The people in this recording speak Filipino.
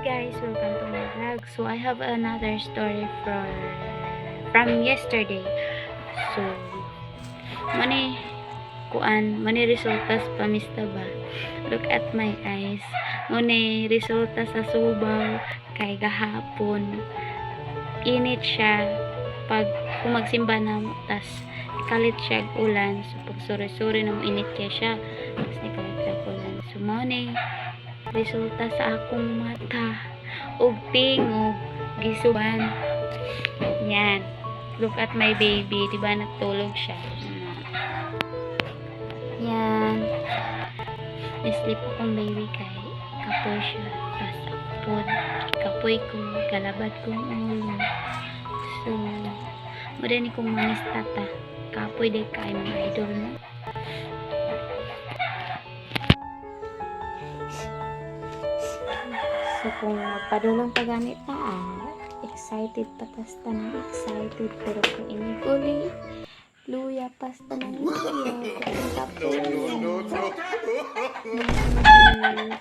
guys, welcome to my vlog. So I have another story from from yesterday. So mani kuan mani resultas pamista ba? Look at my eyes. Mani resulta sa subaw kay gahapon. Init siya pag kung magsimba na tas kalit siya ulan so pag suri-suri na init kaya siya tas ni kalit siya ulan so mo ni resulta sa akong mata ug tingog gisuban. Yan. Look at my baby di ba? Natulog siya. Yan. Sleep akong baby kay kapoy siya. Tas apod kapoy ko galabad kong ulo. So muna ni kong manis tata kapoy de kay mga idol mo So kung magpadulong pa ganit ta ah, excited patas ta ng excited pero kung iniguli, luya pasta ng luya. Kung tapo No, no, no, no.